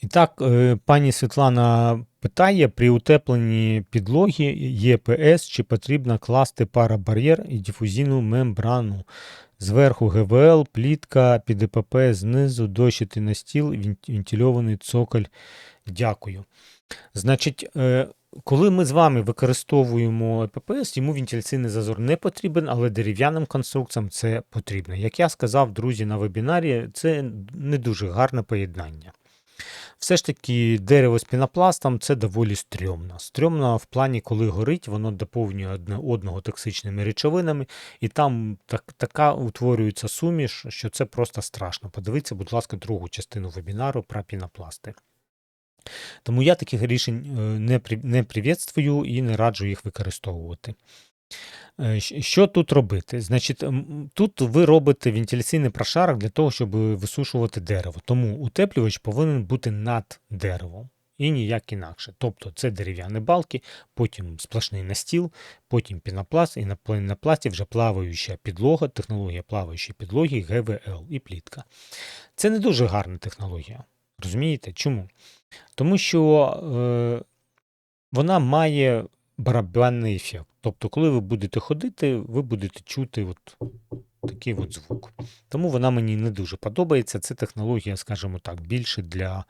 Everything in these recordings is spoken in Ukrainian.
І так, е, пані Світлана питає: при утепленні підлоги ЄПС чи потрібно класти парабар'єр і дифузійну мембрану. Зверху ГВЛ, плітка, під ЕПП, знизу дощити на стіл, вентильований цоколь. Дякую. Значить, е, коли ми з вами використовуємо ЕППС, йому вентиляційний зазор не потрібен, але дерев'яним конструкціям це потрібно. Як я сказав, друзі, на вебінарі, це не дуже гарне поєднання. Все ж таки, дерево з пінопластом це доволі стрьомно. Стрьомно в плані, коли горить, воно доповнює одне одного токсичними речовинами, і там так, така утворюється суміш, що це просто страшно. Подивіться, будь ласка, другу частину вебінару про пінопласти. Тому я таких рішень е, не, не привітствую і не раджу їх використовувати. Е, Що тут робити? Значить, тут ви робите вентиляційний прошарок для того, щоб висушувати дерево. Тому утеплювач повинен бути над деревом і ніяк інакше. Тобто це дерев'яні балки, потім сплошний настіл, потім пінопласт, і на пінопласті вже плаваюча підлога, технологія плаваючої підлоги ГВЛ і плітка. Це не дуже гарна технологія. Розумієте? Чому? Тому що е, вона має барабанний ефект. Тобто, коли ви будете ходити, ви будете чути от такий от звук. Тому вона мені не дуже подобається. Це технологія, скажімо так, більше для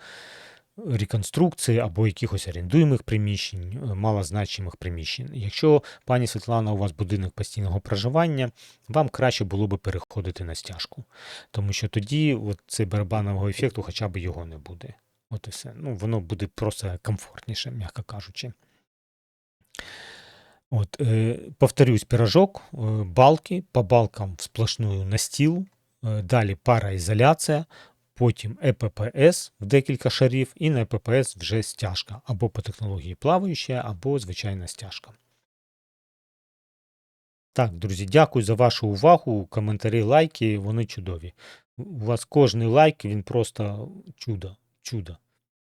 реконструкції або якихось орендуємих приміщень, е, малозначимих приміщень. Якщо, пані Світлана, у вас будинок постійного проживання, вам краще було би переходити на стяжку. Тому що тоді от цей барабанового ефекту хоча б його не буде. От і все. Ну, воно буде просто комфортніше, м'яко кажучи. От, е, повторюсь, пирожок, е, балки, по балкам сплошную настіл, е, далі параізоляція, потім ЕППС в декілька шарів, і на ЕППС вже стяжка, або по технології плаваюча, або звичайна стяжка. Так, друзі, дякую за вашу увагу. Коментарі, лайки, вони чудові. У вас кожний лайк, він просто чудо, чудо.